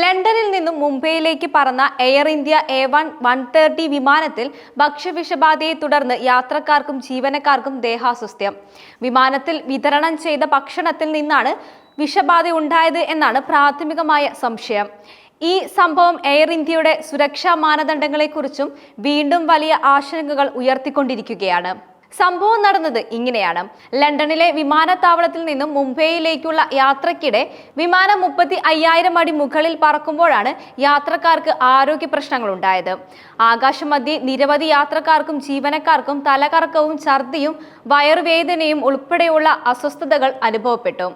ലണ്ടനിൽ നിന്നും മുംബൈയിലേക്ക് പറന്ന air India A one one thirty വിമാനത്തിൽ ഭക്ഷ്യവിഷബാധയെ തുടർന്ന് യാത്രക്കാർക്കും ജീവനക്കാർക്കും ദേഹാസ്വസ്ഥ്യം. വിമാനത്തിൽ വിതരണം ചെയ്ത ഭക്ഷണത്തിൽ നിന്നാണ് വിഷബാധ ഉണ്ടായത് എന്നാണ് പ്രാഥമികമായ സംശയം. ഈ സംഭവം എയർ ഇന്ത്യയുടെ സുരക്ഷാ മാനദണ്ഡങ്ങളെക്കുറിച്ചും വീണ്ടും വലിയ ആശങ്കകൾ ഉയർത്തിക്കൊണ്ടിരിക്കുകയാണ്. സംഭവം നടന്നത് ഇങ്ങനെയാണ്. ലണ്ടനിലെ വിമാനത്താവളത്തിൽ നിന്നും മുംബൈയിലേക്കുള്ള യാത്രക്കിടെ വിമാനം മുപ്പത്തി അയ്യായിരം അടി മുകളിൽ പറക്കുമ്പോഴാണ് യാത്രക്കാർക്ക് ആരോഗ്യ പ്രശ്നങ്ങൾ ഉണ്ടായത് ആകാശമധ്യേ നിരവധി യാത്രക്കാർക്കും ജീവനക്കാർക്കും തലകറക്കവും ഛർദിയും വയറുവേദനയും ഉൾപ്പെടെയുള്ള അസ്വസ്ഥതകൾ അനുഭവപ്പെട്ടു.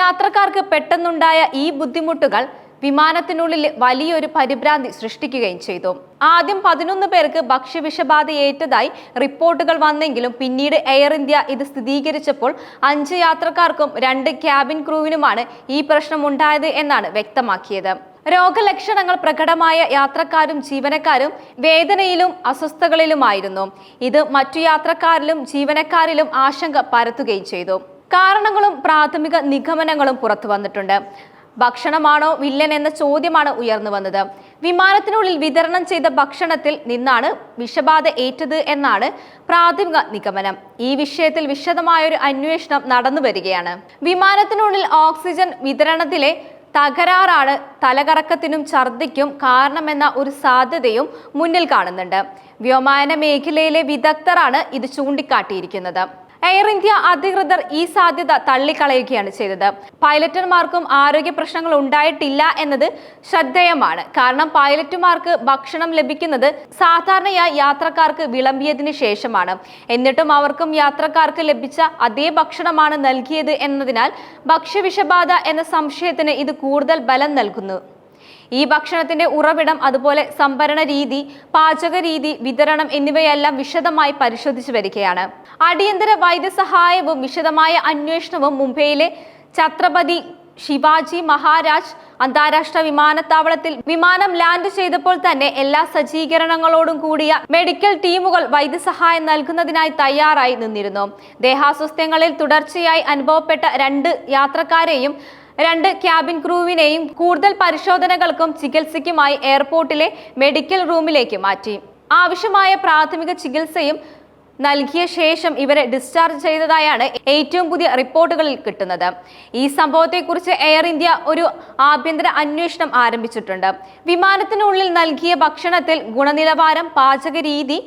യാത്രക്കാർക്ക് പെട്ടെന്നുണ്ടായ ഈ ബുദ്ധിമുട്ടുകൾ വിമാനത്തിനുള്ളിൽ വലിയൊരു പരിഭ്രാന്തി സൃഷ്ടിക്കുകയും ചെയ്തു. ആദ്യം പതിനൊന്ന് പേർക്ക് ഭക്ഷ്യവിഷബാധയേറ്റതായി റിപ്പോർട്ടുകൾ വന്നെങ്കിലും പിന്നീട് എയർ ഇന്ത്യ ഇത് സ്ഥിരീകരിച്ചപ്പോൾ അഞ്ച് യാത്രക്കാർക്കും രണ്ട് ക്യാബിൻ ക്രൂവിനുമാണ് ഈ പ്രശ്നം ഉണ്ടായത് എന്നാണ് വ്യക്തമാക്കിയത്. രോഗലക്ഷണങ്ങൾ പ്രകടമായ യാത്രക്കാരും ജീവനക്കാരും വേദനയിലും അസ്വസ്ഥതകളിലുമായിരുന്നു. ഇത് മറ്റു യാത്രക്കാരിലും ജീവനക്കാരിലും ആശങ്ക പരത്തുകയും ചെയ്തു. കാരണങ്ങളും പ്രാഥമിക നിഗമനങ്ങളും പുറത്തു വന്നിട്ടുണ്ട് ഭക്ഷണമാണോ വില്ലൻ എന്ന ചോദ്യമാണ് ഉയർന്നു വന്നത്. വിമാനത്തിനുള്ളിൽ വിതരണം ചെയ്ത ഭക്ഷണത്തിൽ നിന്നാണ് വിഷബാധ ഏറ്റത് എന്നാണ് പ്രാഥമിക നിഗമനം. ഈ വിഷയത്തിൽ വിശദമായൊരു അന്വേഷണം നടന്നു വരികയാണ്. വിമാനത്തിനുള്ളിൽ ഓക്സിജൻ വിതരണത്തിലെ തകരാറാണ് തലകറക്കത്തിനും ഛർദിക്കും കാരണമെന്ന ഒരു സാധ്യതയും മുന്നിൽ കാണുന്നുണ്ട്. വ്യോമയാന മേഖലയിലെ വിദഗ്ധരാണ് ഇത് ചൂണ്ടിക്കാട്ടിയിരിക്കുന്നത്. എയർ ഇന്ത്യ അധികൃതർ ഈ സാധ്യത തള്ളിക്കളയുകയാണ് ചെയ്തത്. പൈലറ്റുമാർക്കും ആരോഗ്യ പ്രശ്നങ്ങൾ ഉണ്ടായിട്ടില്ല എന്നത് ശ്രദ്ധേയമാണ്. കാരണം പൈലറ്റുമാർക്ക് ഭക്ഷണം ലഭിക്കുന്നത് സാധാരണയായി യാത്രക്കാർക്ക് വിളമ്പിയതിനു ശേഷമാണ്. എന്നിട്ടും അവർക്കും യാത്രക്കാർക്ക് ലഭിച്ച അതേ ഭക്ഷണമാണ് നൽകിയത് എന്നതിനാൽ ഭക്ഷ്യവിഷബാധ എന്ന സംശയത്തിന് ഇത് കൂടുതൽ ബലം നൽകുന്നു. ഈ ഭക്ഷണത്തിന്റെ ഉറവിടം അതുപോലെ സംഭരണ രീതി പാചക രീതി വിതരണം എന്നിവയെല്ലാം വിശദമായി പരിശോധിച്ചു വരികയാണ്. അടിയന്തര വൈദ്യസഹായവും വിശദമായ അന്വേഷണവും മുംബൈയിലെ ഛത്രപതി ശിവാജി മഹാരാജ് അന്താരാഷ്ട്ര വിമാനത്താവളത്തിൽ വിമാനം ലാൻഡ് ചെയ്തപ്പോൾ തന്നെ എല്ലാ സജ്ജീകരണങ്ങളോടും കൂടിയ മെഡിക്കൽ ടീമുകൾ വൈദ്യസഹായം നൽകുന്നതിനായി തയ്യാറായി നിന്നിരുന്നു. ദേഹാസ്വസ്ഥ്യങ്ങളിൽ തുടർച്ചയായി അനുഭവപ്പെട്ട രണ്ട് യാത്രക്കാരെയും രണ്ട് ക്യാബിൻ ക്രൂവിനെയും കൂടുതൽ പരിശോധനകൾക്കും ചികിത്സയ്ക്കുമായി എയർപോർട്ടിലെ മെഡിക്കൽ റൂമിലേക്ക് മാറ്റി. ആവശ്യമായ പ്രാഥമിക ചികിത്സയും നൽകിയ ശേഷം ഇവരെ ഡിസ്ചാർജ് ചെയ്തതായാണ് ഏറ്റവും പുതിയ റിപ്പോർട്ടുകളിൽ കിട്ടുന്നത്. ഈ സംഭവത്തെക്കുറിച്ച് എയർ ഇന്ത്യ ഒരു ആഭ്യന്തര അന്വേഷണം ആരംഭിച്ചിട്ടുണ്ട്. വിമാനത്തിനുള്ളിൽ നൽകിയ ഭക്ഷണത്തിൽ ഗുണനിലവാരം പാചക രീതി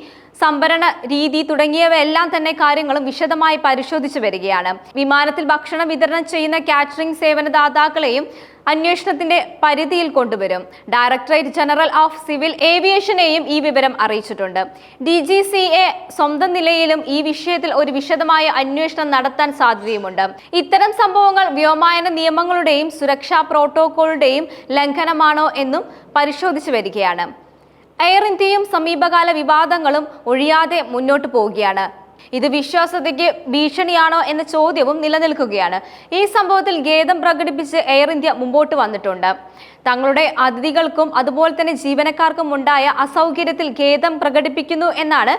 സംഭരണ രീതി തുടങ്ങിയവയെല്ലാം തന്നെ കാര്യങ്ങളും വിശദമായി പരിശോധിച്ചു വരികയാണ്. വിമാനത്തിൽ ഭക്ഷണം വിതരണം ചെയ്യുന്ന കാറ്ററിംഗ് സേവനദാതാക്കളെയും അന്വേഷണത്തിന്റെ പരിധിയിൽ കൊണ്ടുവരും. ഡയറക്ടറേറ്റ് ജനറൽ ഓഫ് സിവിൽ ഏവിയേഷനെയും ഈ വിവരം അറിയിച്ചിട്ടുണ്ട്. ഡി ജി സി എ സ്വന്തം നിലയിലും ഈ വിഷയത്തിൽ ഒരു വിശദമായ അന്വേഷണം നടത്താൻ സാധ്യതയുമുണ്ട്. ഇത്തരം സംഭവങ്ങൾ വ്യോമയാന നിയമങ്ങളുടെയും സുരക്ഷാ പ്രോട്ടോകോളുടെയും ലംഘനമാണോ എന്നും പരിശോധിച്ചു വരികയാണ്. എയർ ഇന്ത്യയും സമീപകാല വിവാദങ്ങളും ഒഴിയാതെ മുന്നോട്ട് പോവുകയാണ്. ഇത് വിശ്വാസതയ്ക്ക് ഭീഷണിയാണോ എന്ന ചോദ്യവും നിലനിൽക്കുകയാണ്. ഈ സംഭവത്തിൽ ഖേദം പ്രകടിപ്പിച്ച് എയർ ഇന്ത്യ മുമ്പോട്ട് വന്നിട്ടുണ്ട്. തങ്ങളുടെ അതിഥികൾക്കും അതുപോലെ തന്നെ ജീവനക്കാർക്കും ഉണ്ടായ അസൗകര്യത്തിൽ ഖേദം പ്രകടിപ്പിക്കുന്നു എന്നാണ്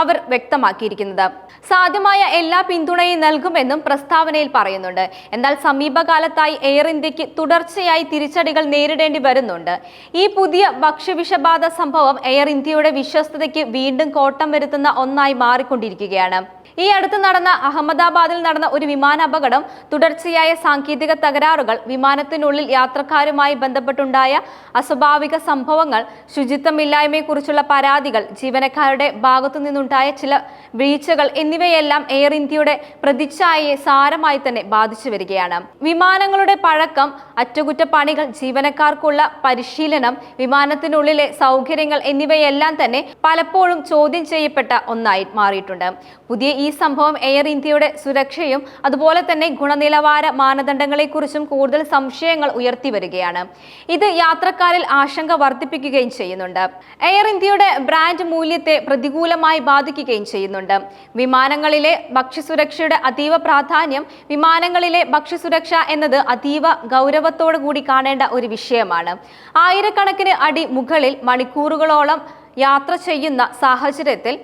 അവർ വ്യക്തമാക്കിയിരിക്കുന്നത്. സാധ്യമായ എല്ലാ പിന്തുണയും നൽകുമെന്നും പ്രസ്താവനയിൽ പറയുന്നുണ്ട്. എന്നാൽ സമീപകാലത്തായി എയർ ഇന്ത്യയ്ക്ക് തുടർച്ചയായി തിരിച്ചടികൾ നേരിടേണ്ടി വരുന്നുണ്ട്. ഈ പുതിയ ഭക്ഷ്യവിഷബാധ സംഭവം എയർ ഇന്ത്യയുടെ വിശ്വസ്തതയ്ക്ക് വീണ്ടും കോട്ടം വരുത്തുന്ന ഒന്നായി മാറിക്കൊണ്ടിരിക്കുകയാണ്. ഈ അടുത്ത് നടന്ന അഹമ്മദാബാദിൽ നടന്ന ഒരു വിമാന അപകടം തുടർച്ചയായ സാങ്കേതിക തകരാറുകൾ വിമാനത്തിനുള്ളിൽ യാത്രക്കാരുമായി ബന്ധപ്പെട്ടുണ്ടായ അസ്വാഭാവിക സംഭവങ്ങൾ ശുചിത്വമില്ലായ്മയെക്കുറിച്ചുള്ള പരാതികൾ ജീവനക്കാരുടെ ഭാഗത്തു നിന്നുണ്ടായ ചില വീഴ്ചകൾ എന്നിവയെല്ലാം എയർ ഇന്ത്യയുടെ പ്രതിച്ഛായയെ സാരമായി തന്നെ ബാധിച്ചു വരികയാണ്. വിമാനങ്ങളുടെ പഴക്കം അറ്റകുറ്റപ്പണികൾ ജീവനക്കാർക്കുള്ള പരിശീലനം വിമാനത്തിനുള്ളിലെ സൗകര്യങ്ങൾ എന്നിവയെല്ലാം തന്നെ പലപ്പോഴും ചോദ്യം ചെയ്യപ്പെട്ട ഒന്നായി മാറിയിട്ടുണ്ട്. പുതിയ ഈ സംഭവം എയർ ഇന്ത്യയുടെ സുരക്ഷയും അതുപോലെ തന്നെ ഗുണനിലവാര മാനദണ്ഡങ്ങളെക്കുറിച്ചും കൂടുതൽ സംശയങ്ങൾ ഉയർത്തി വരികയാണ്. ഇത് യാത്രക്കാരിൽ ആശങ്ക വർദ്ധിപ്പിക്കുകയും ചെയ്യുന്നുണ്ട്. എയർ ഇന്ത്യയുടെ ബ്രാൻഡ് മൂല്യത്തെ പ്രതികൂലമായി ബാധിക്കുകയും ചെയ്യുന്നുണ്ട്. വിമാനങ്ങളിലെ ഭക്ഷ്യസുരക്ഷയുടെ അതീവ പ്രാധാന്യം വിമാനങ്ങളിലെ ഭക്ഷ്യസുരക്ഷ എന്നത് അതീവ ഗൗരവത്തോടു കൂടി കാണേണ്ട ഒരു വിഷയമാണ്. ആയിരക്കണക്കിന് അടി മുകളിൽ മണിക്കൂറുകളോളം യാത്ര ചെയ്യുന്ന സാഹചര്യത്തിൽ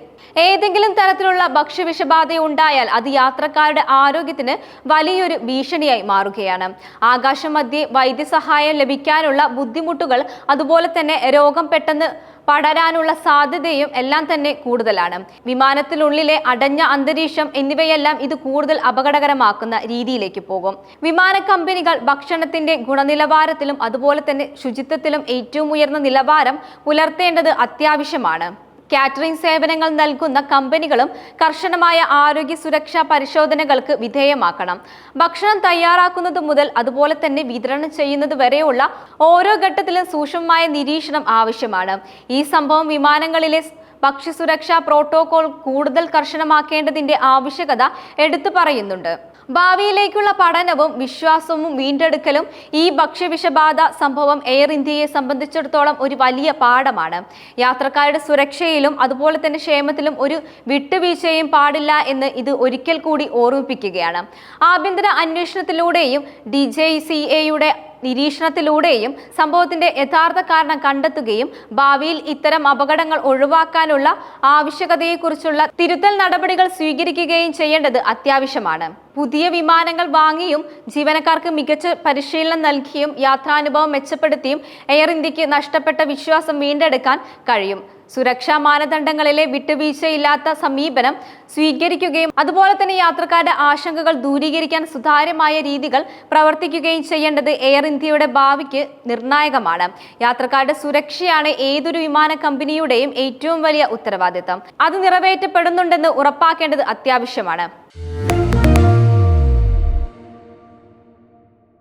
ഏതെങ്കിലും തരത്തിലുള്ള ഭക്ഷ്യവിഷബാധ ഉണ്ടായാൽ അത് യാത്രക്കാരുടെ ആരോഗ്യത്തിന് വലിയൊരു ഭീഷണിയായി മാറുകയാണ്. ആകാശമധ്യേ വൈദ്യസഹായം ലഭിക്കാനുള്ള ബുദ്ധിമുട്ടുകൾ അതുപോലെ തന്നെ രോഗം പെട്ടെന്ന് പടരാനുള്ള സാധ്യതയും എല്ലാം തന്നെ കൂടുതലാണ്. വിമാനത്തിനുള്ളിലെ അടഞ്ഞ അന്തരീക്ഷം എന്നിവയെല്ലാം ഇത് കൂടുതൽ അപകടകരമാക്കുന്ന രീതിയിലേക്ക് പോകും. വിമാന കമ്പനികൾ ഭക്ഷണത്തിന്റെ ഗുണനിലവാരത്തിലും അതുപോലെ തന്നെ ശുചിത്വത്തിലും ഏറ്റവും ഉയർന്ന നിലവാരം പുലർത്തേണ്ടത് അത്യാവശ്യമാണ്. കാറ്ററിംഗ് സേവനങ്ങൾ നൽകുന്ന കമ്പനികളും കർശനമായ ആരോഗ്യ സുരക്ഷാ പരിശോധനകൾക്ക് വിധേയമാക്കണം. ഭക്ഷണം തയ്യാറാക്കുന്നത് മുതൽ അതുപോലെ തന്നെ വിതരണം ചെയ്യുന്നത് വരെയുള്ള ഓരോ ഘട്ടത്തിലും സൂക്ഷ്മമായ നിരീക്ഷണം ആവശ്യമാണ്. ഈ സംഭവം വിമാനങ്ങളിലെ ഭക്ഷ്യസുരക്ഷാ പ്രോട്ടോകോൾ കൂടുതൽ കർശനമാക്കേണ്ടതിന്റെ ആവശ്യകത എടുത്തു പറയുന്നുണ്ട്. ഭാവിയിലേക്കുള്ള പഠനവും വിശ്വാസവും വീണ്ടെടുക്കലും ഈ ഭക്ഷ്യവിഷബാധ സംഭവം എയർ ഇന്ത്യയെ സംബന്ധിച്ചിടത്തോളം ഒരു വലിയ പാഠമാണ്. യാത്രക്കാരുടെ സുരക്ഷയിലും അതുപോലെ തന്നെ ക്ഷേമത്തിലും ഒരു വിട്ടുവീഴ്ചയും പാടില്ല എന്ന് ഇത് ഒരിക്കൽ കൂടി ഓർമ്മിപ്പിക്കുകയാണ്. ആഭ്യന്തര അന്വേഷണത്തിലൂടെയും ഡി ജെ സി എയുടെ നിരീക്ഷണത്തിലൂടെയും സംഭവത്തിന്റെ യഥാർത്ഥ കാരണം കണ്ടെത്തുകയും ഭാവിയിൽ ഇത്തരം അപകടങ്ങൾ ഒഴിവാക്കാനുള്ള ആവശ്യകതയെക്കുറിച്ചുള്ള തിരുത്തൽ നടപടികൾ സ്വീകരിക്കുകയും ചെയ്യേണ്ടത് അത്യാവശ്യമാണ്. പുതിയ വിമാനങ്ങൾ വാങ്ങിയും ജീവനക്കാർക്ക് മികച്ച പരിശീലനം നൽകിയും യാത്രാനുഭവം മെച്ചപ്പെടുത്തിയും എയർ ഇന്ത്യയ്ക്ക് നഷ്ടപ്പെട്ട വിശ്വാസം വീണ്ടെടുക്കാൻ കഴിയും. സുരക്ഷാ മാനദണ്ഡങ്ങളിലെ വിട്ടുവീഴ്ചയില്ലാത്ത സമീപനം സ്വീകരിക്കുകയും അതുപോലെ തന്നെ യാത്രക്കാരുടെ ആശങ്കകൾ ദൂരീകരിക്കാൻ സുതാര്യമായ രീതികൾ പ്രവർത്തിക്കുകയും ചെയ്യേണ്ടത് എയർ ഇന്ത്യയുടെ ഭാവിക്ക് നിർണായകമാണ്. യാത്രക്കാരുടെ സുരക്ഷയാണ് ഏതൊരു വിമാന കമ്പനിയുടെയും ഏറ്റവും വലിയ ഉത്തരവാദിത്തം. അത് നിറവേറ്റപ്പെടുന്നുണ്ടെന്ന് ഉറപ്പാക്കേണ്ടത് അത്യാവശ്യമാണ്.